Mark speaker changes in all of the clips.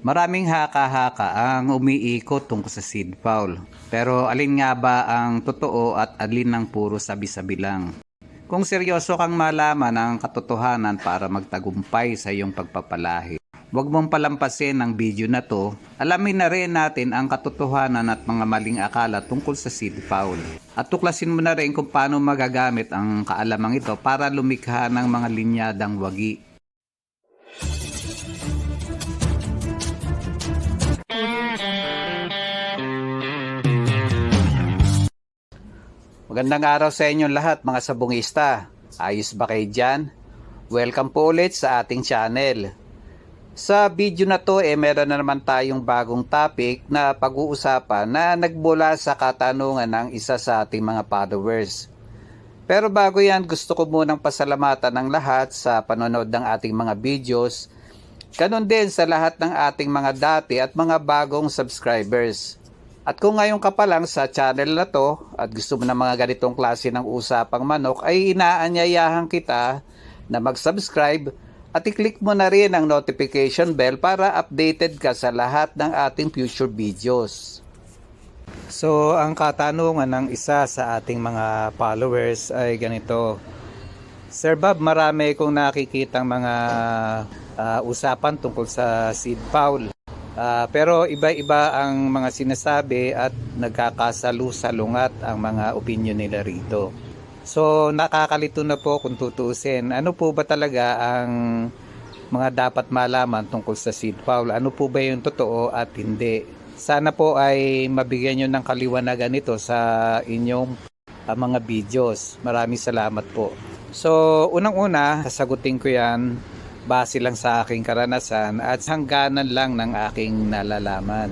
Speaker 1: Maraming haka-haka ang umiikot tungkol sa seed foul. Pero alin nga ba ang totoo at alin ang puro sabi-sabi lang? Kung seryoso kang malaman ang katotohanan para magtagumpay sa iyong pagpapalahi, huwag mong palampasin ang video na to. Alamin na rin natin ang katotohanan at mga maling akala tungkol sa seed foul. At tuklasin mo na rin kung paano magagamit ang kaalamang ito para lumikha ng mga linyadang wagi Magandang araw sa inyo lahat mga sabungista. Ayos ba kayo dyan? Welcome po ulit sa ating channel. Sa video na to eh meron na naman tayong bagong topic na pag-uusapan na nagmula sa katanungan ng isa sa ating mga followers. Pero bago yan gusto ko munang pasalamatan ng lahat sa panonood ng ating mga videos. Ganon din sa lahat ng ating mga dati at mga bagong subscribers. At kung ngayon ka pa lang sa channel na to at gusto mo ng mga ganitong klase ng usapang manok ay inaanyayahan kita na mag-subscribe at i-click mo na rin ang notification bell para updated ka sa lahat ng ating future videos. So, ang katanungan ng isa sa ating mga followers ay ganito. Sir Bob, marami kong nakikitang mga ah, usapan tungkol sa seed foul. Ah, pero iba-iba ang mga sinasabi at nagkakasalu-salungat ang mga opinion nila rito. So nakakalito na po kung tutuusin. Ano po ba talaga ang mga dapat malaman tungkol sa seed foul? Ano po ba yung totoo at hindi? Sana po ay mabigyan nyo ng kaliwanagan ito sa inyong ah, mga videos. Maraming salamat po. So unang-una, sasagutin ko yan base lang sa aking karanasan at hangganan lang ng aking nalalaman.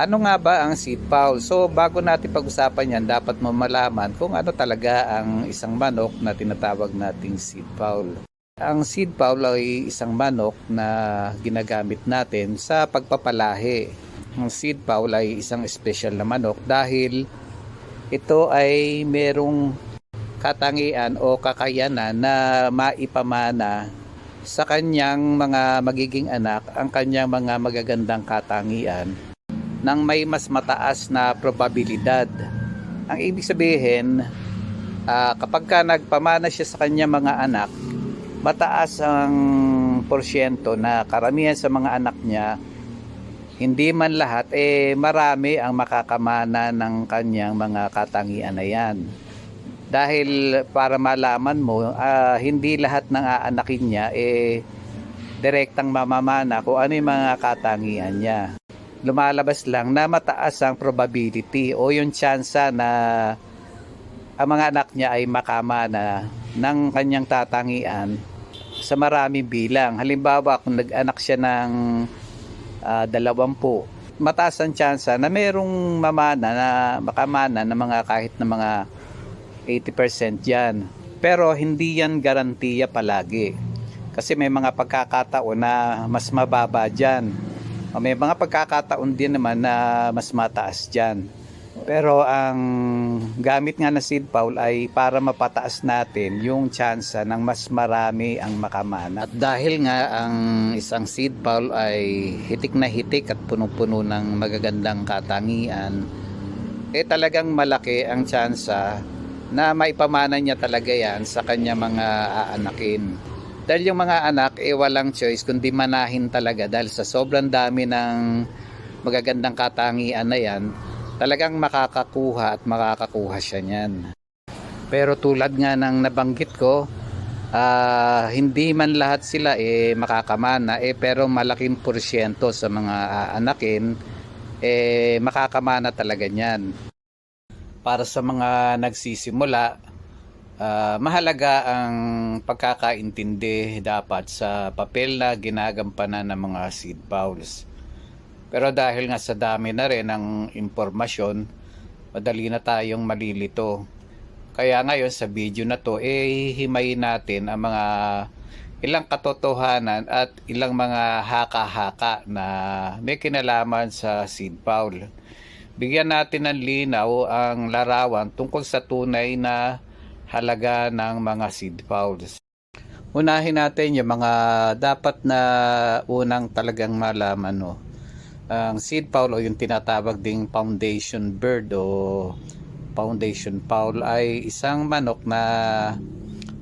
Speaker 1: Ano nga ba ang seed foul? So bago natin pag-usapan yan, dapat mo malaman kung ano talaga ang isang manok na tinatawag nating seed foul. Ang seed foul ay isang manok na ginagamit natin sa pagpapalahi. Ang seed foul ay isang special na manok dahil ito ay merong katangian o kakayanan na maipamana sa kanyang mga magiging anak ang kanyang mga magagandang katangian ng may mas mataas na probabilidad. Ang ibig sabihin, ah, kapag ka nagpamana siya sa kanyang mga anak, mataas ang porsyento na karamihan sa mga anak niya, hindi man lahat, eh marami ang makakamana ng kanyang mga katangian na yan. Dahil para malaman mo, ah, hindi lahat ng aanakin niya eh direktang mamamana kung ano yung mga katangian niya. Lumalabas lang na mataas ang probability o yung tsansa na ang mga anak niya ay makamana ng kanyang tatangian sa maraming bilang. Halimbawa, kung nag-anak siya ng dalawampu, mataas ang tsansa na merong mamana na makamana ng mga kahit na mga 80% yan. Pero hindi yan garantiya palagi. Kasi may mga pagkakataon na mas mababa dyan. O may mga pagkakataon din naman na mas mataas dyan. Pero ang gamit nga na seed foul ay para mapataas natin yung tsansa ng mas marami ang makamana. At dahil nga ang isang seed foul ay hitik na hitik at punong-puno ng magagandang katangian, eh talagang malaki ang tsansa na maipamana niya talaga yan sa kanya mga aanakin. Dahil yung mga anak, eh walang choice kundi manahin talaga dahil sa sobrang dami ng magagandang katangian na yan, talagang makakakuha at makakakuha siya niyan. Pero tulad nga ng nabanggit ko, ah, hindi man lahat sila eh makakamana eh pero malaking porsyento sa mga aanakin eh makakamana talaga niyan para sa mga nagsisimula, ah, mahalaga ang pagkakaintindi dapat sa papel na ginagampanan ng mga seed fouls. Pero dahil nga sa dami na rin ng impormasyon, madali na tayong malilito. Kaya ngayon sa video na to, eh himayin natin ang mga ilang katotohanan at ilang mga haka-haka na may kinalaman sa seed foul bigyan natin ng linaw ang larawan tungkol sa tunay na halaga ng mga seed fouls. Unahin natin yung mga dapat na unang talagang malaman. No? Ang seed fowl o yung tinatawag ding foundation bird o foundation fowl ay isang manok na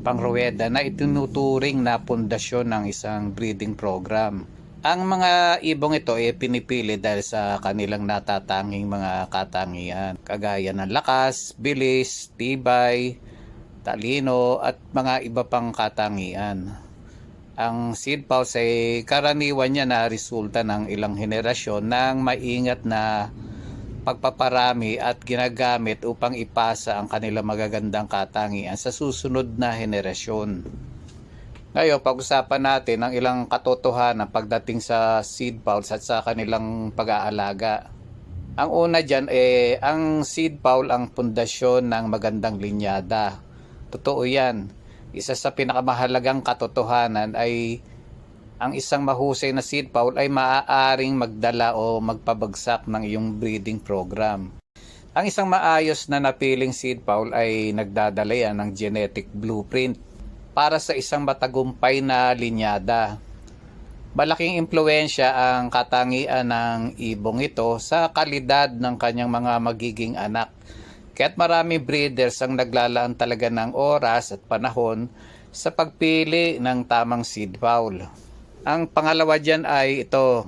Speaker 1: pangruweda na itinuturing na pundasyon ng isang breeding program. Ang mga ibong ito ay pinipili dahil sa kanilang natatanging mga katangian, kagaya ng lakas, bilis, tibay, talino at mga iba pang katangian. Ang seed pulse ay karaniwan niya na resulta ng ilang henerasyon ng maingat na pagpaparami at ginagamit upang ipasa ang kanilang magagandang katangian sa susunod na henerasyon. Ngayon, pag-usapan natin ang ilang katotohanan pagdating sa seed pulse at sa kanilang pag-aalaga. Ang una dyan, eh, ang seed pulse ang pundasyon ng magandang linyada. Totoo yan isa sa pinakamahalagang katotohanan ay ang isang mahusay na seed fowl ay maaaring magdala o magpabagsak ng iyong breeding program. Ang isang maayos na napiling seed fowl ay nagdadala yan ng genetic blueprint para sa isang matagumpay na linyada. Malaking impluensya ang katangian ng ibong ito sa kalidad ng kanyang mga magiging anak Kaya't marami breeders ang naglalaan talaga ng oras at panahon sa pagpili ng tamang seed fowl. Ang pangalawa dyan ay ito.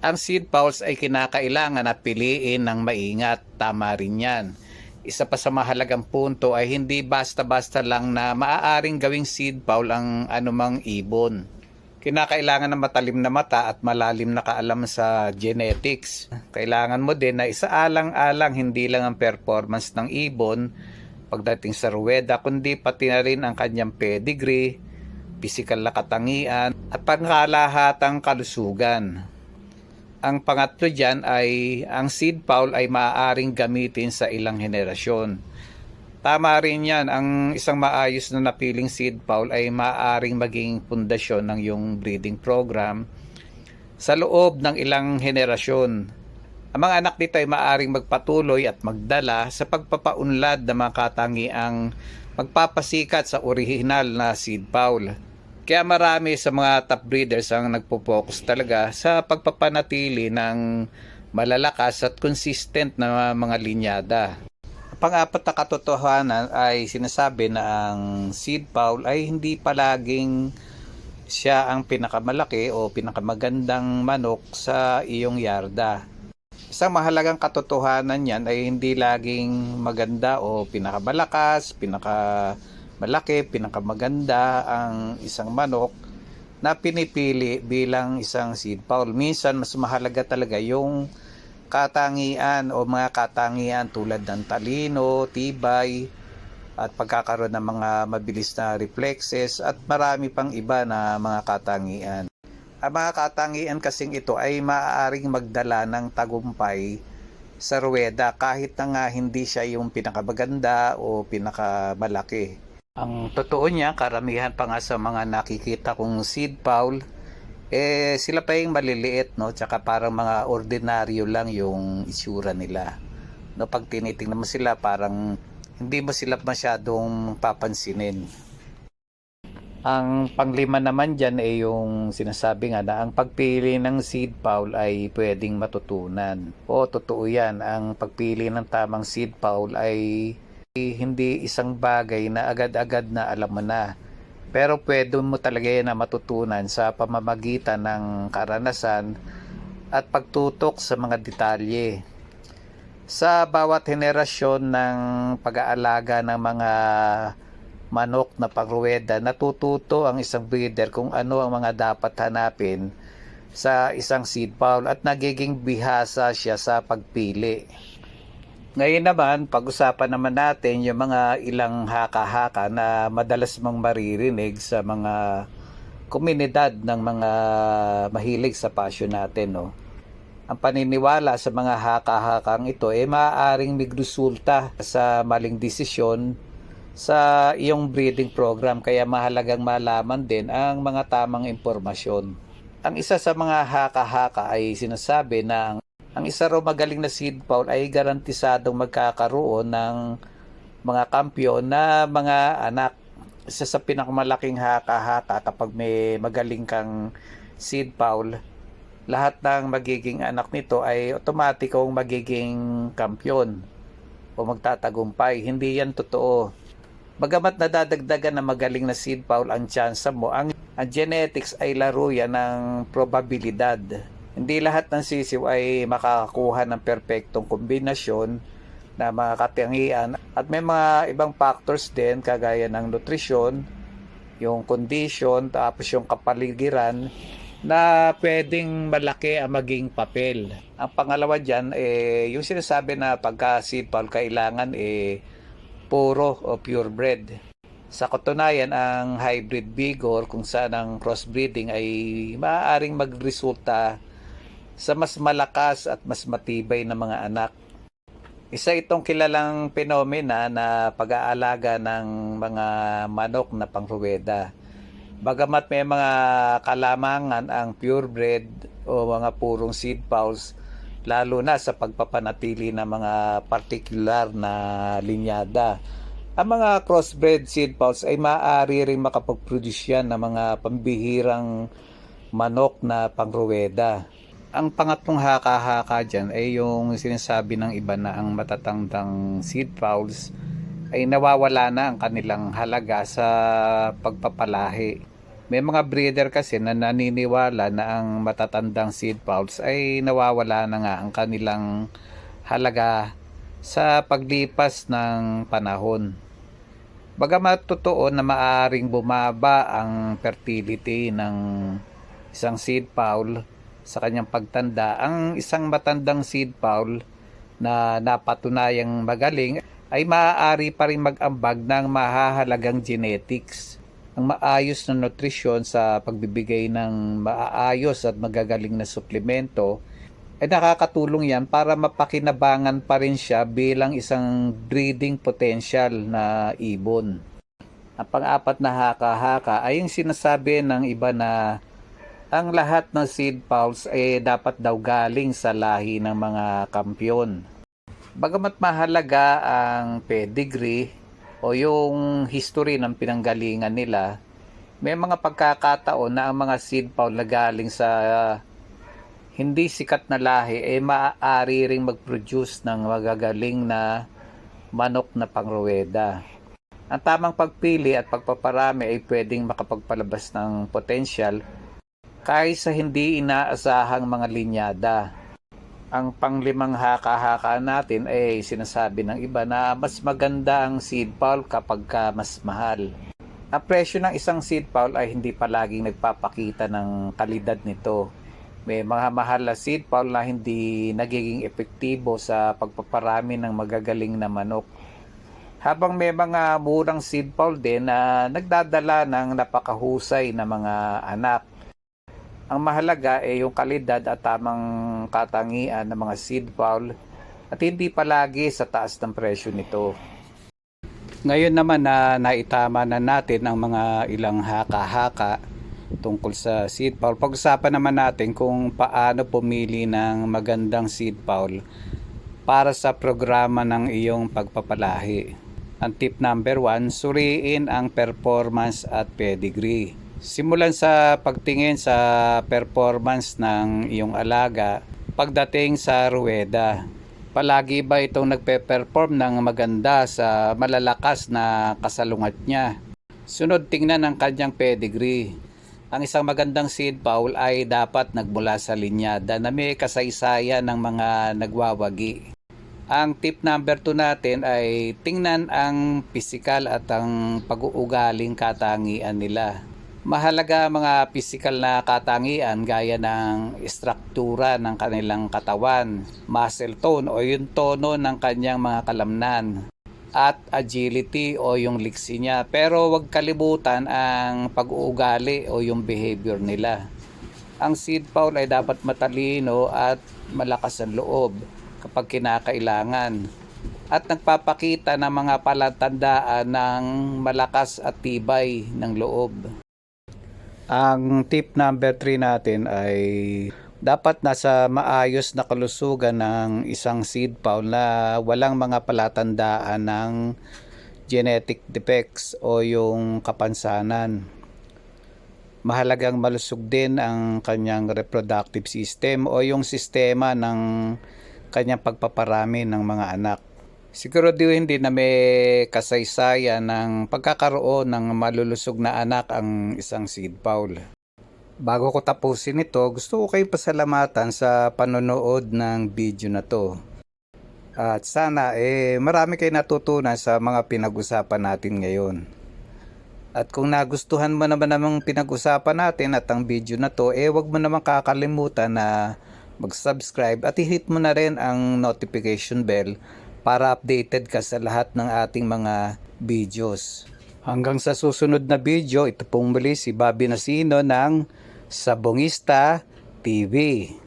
Speaker 1: Ang seed fowls ay kinakailangan na piliin ng maingat. Tama rin yan. Isa pa sa mahalagang punto ay hindi basta-basta lang na maaaring gawing seed fowl ang anumang ibon kinakailangan ng matalim na mata at malalim na kaalam sa genetics. Kailangan mo din na isaalang-alang hindi lang ang performance ng ibon pagdating sa ruweda, kundi pati na rin ang kanyang pedigree, physical na katangian, at pangkalahatang kalusugan. Ang pangatlo dyan ay ang seed fowl ay maaaring gamitin sa ilang henerasyon Tama rin yan, ang isang maayos na napiling seed fowl ay maaaring maging pundasyon ng iyong breeding program sa loob ng ilang henerasyon. Ang mga anak nito ay maaaring magpatuloy at magdala sa pagpapaunlad ng mga katangiang magpapasikat sa original na seed fowl. Kaya marami sa mga top breeders ang nagpo-focus talaga sa pagpapanatili ng malalakas at consistent na mga linyada pang-apat na katotohanan ay sinasabi na ang seed fowl ay hindi palaging siya ang pinakamalaki o pinakamagandang manok sa iyong yarda. Isang mahalagang katotohanan niyan ay hindi laging maganda o pinakamalakas, pinakamalaki, pinakamaganda ang isang manok na pinipili bilang isang seed fowl. Minsan mas mahalaga talaga yung katangian o mga katangian tulad ng talino, tibay, at pagkakaroon ng mga mabilis na reflexes at marami pang iba na mga katangian. Ang mga katangian kasing ito ay maaaring magdala ng tagumpay sa ruweda kahit na nga hindi siya yung pinakamaganda o pinakamalaki. Ang totoo niya, karamihan pa nga sa mga nakikita kong seed fowl eh sila pa yung maliliit no? Tsaka parang mga ordinaryo lang yung itsura nila. No pag tinitingnan mo sila parang hindi mo sila masyadong papansinin. Ang panglima naman dyan ay yung sinasabi nga na ang pagpili ng seed fowl ay pwedeng matutunan. O totoo yan, ang pagpili ng tamang seed fowl ay hindi isang bagay na agad-agad na alam mo na pero pwede mo talaga yan na matutunan sa pamamagitan ng karanasan at pagtutok sa mga detalye. Sa bawat henerasyon ng pag-aalaga ng mga manok na pangruweda, natututo ang isang breeder kung ano ang mga dapat hanapin sa isang seed fowl at nagiging bihasa siya sa pagpili. Ngayon naman, pag-usapan naman natin yung mga ilang haka-haka na madalas mong maririnig sa mga komunidad ng mga mahilig sa passion natin. No? Ang paniniwala sa mga haka-hakang ito ay eh, maaaring migresulta sa maling desisyon sa iyong breeding program kaya mahalagang malaman din ang mga tamang impormasyon. Ang isa sa mga haka-haka ay sinasabi na ang ang isa raw magaling na seed fowl ay garantisadong magkakaroon ng mga kampiyon na mga anak. Isa sa pinakamalaking haka-haka kapag may magaling kang seed fowl, lahat ng magiging anak nito ay otomatikong magiging kampyon o magtatagumpay. Hindi yan totoo. Bagamat nadadagdagan na magaling na seed fowl ang tsansa mo, ang, ang genetics ay laro yan ng probabilidad. Hindi lahat ng sisiw ay makakakuha ng perpektong kombinasyon na mga katangian at may mga ibang factors din kagaya ng nutrisyon, yung condition, tapos yung kapaligiran na pwedeng malaki ang maging papel. Ang pangalawa dyan, eh, yung sinasabi na pagka seed fowl kailangan eh, puro o purebred. Sa katunayan, ang hybrid vigor kung saan ang crossbreeding ay maaaring magresulta sa mas malakas at mas matibay na mga anak. Isa itong kilalang penomena na pag-aalaga ng mga manok na pangruweda. Bagamat may mga kalamangan ang purebred o mga purong seed fowls, lalo na sa pagpapanatili ng mga particular na linyada. Ang mga crossbred seed fowls ay maaari rin makapag-produce yan ng mga pambihirang manok na pangruweda. Ang pangatlong haka-haka dyan ay yung sinasabi ng iba na ang matatandang seed fowls ay nawawala na ang kanilang halaga sa pagpapalahi. May mga breeder kasi na naniniwala na ang matatandang seed fowls ay nawawala na nga ang kanilang halaga sa paglipas ng panahon. Bagamat totoo na maaring bumaba ang fertility ng isang seed fowl sa kanyang pagtanda, ang isang matandang seed fowl na napatunayang magaling ay maaari pa rin mag-ambag ng mahahalagang genetics. Ang maayos na nutrisyon sa pagbibigay ng maayos at magagaling na suplemento ay nakakatulong yan para mapakinabangan pa rin siya bilang isang breeding potential na ibon. Ang pang-apat na haka-haka ay yung sinasabi ng iba na ang lahat ng seed fowls ay dapat daw galing sa lahi ng mga kampyon. Bagamat mahalaga ang pedigree o yung history ng pinanggalingan nila, may mga pagkakataon na ang mga seed fowl na galing sa hindi sikat na lahi ay maaari ring mag-produce ng magagaling na manok na pangruweda. Ang tamang pagpili at pagpaparami ay pwedeng makapagpalabas ng potential kahit sa hindi inaasahang mga linyada. Ang panglimang haka-haka natin ay sinasabi ng iba na mas maganda ang seed fowl kapag ka mas mahal. Ang presyo ng isang seed fowl ay hindi palaging nagpapakita ng kalidad nito. May mga mahal na seed fowl na hindi nagiging epektibo sa pagpaparami ng magagaling na manok. Habang may mga murang seed fowl din na nagdadala ng napakahusay na mga anak. Ang mahalaga ay yung kalidad at tamang katangian ng mga seed fowl at hindi palagi sa taas ng presyo nito. Ngayon naman na naitama na natin ang mga ilang haka-haka tungkol sa seed fowl. Pag-usapan naman natin kung paano pumili ng magandang seed fowl para sa programa ng iyong pagpapalahi. Ang tip number 1, suriin ang performance at pedigree. Simulan sa pagtingin sa performance ng iyong alaga pagdating sa ruweda. Palagi ba itong nagpe-perform ng maganda sa malalakas na kasalungat niya? Sunod tingnan ang kanyang pedigree. Ang isang magandang seed fowl ay dapat nagmula sa linyada na may kasaysayan ng mga nagwawagi. Ang tip number 2 natin ay tingnan ang pisikal at ang pag-uugaling katangian nila. Mahalaga mga pisikal na katangian gaya ng istruktura ng kanilang katawan, muscle tone o yung tono ng kanyang mga kalamnan, at agility o yung liksi niya. Pero huwag kalimutan ang pag-uugali o yung behavior nila. Ang seed fowl ay dapat matalino at malakas ang loob kapag kinakailangan at nagpapakita ng mga palatandaan ng malakas at tibay ng loob. Ang tip number 3 natin ay dapat nasa maayos na kalusugan ng isang seed fowl na walang mga palatandaan ng genetic defects o yung kapansanan. mahalagang malusog din ang kanyang reproductive system o yung sistema ng kanyang pagpaparami ng mga anak. Siguraduhin din na may kasaysayan ng pagkakaroon ng malulusog na anak ang isang seed fowl. Bago ko tapusin ito, gusto ko kayong pasalamatan sa panonood ng video na to. At sana eh marami kayo natutunan sa mga pinag-usapan natin ngayon. At kung nagustuhan mo naman namang pinag-usapan natin at ang video na to, eh wag mo naman kakalimutan na mag-subscribe at i-hit mo na rin ang notification bell para updated ka sa lahat ng ating mga videos. Hanggang sa susunod na video, ito pong muli si Bobby Nasino ng Sabongista TV.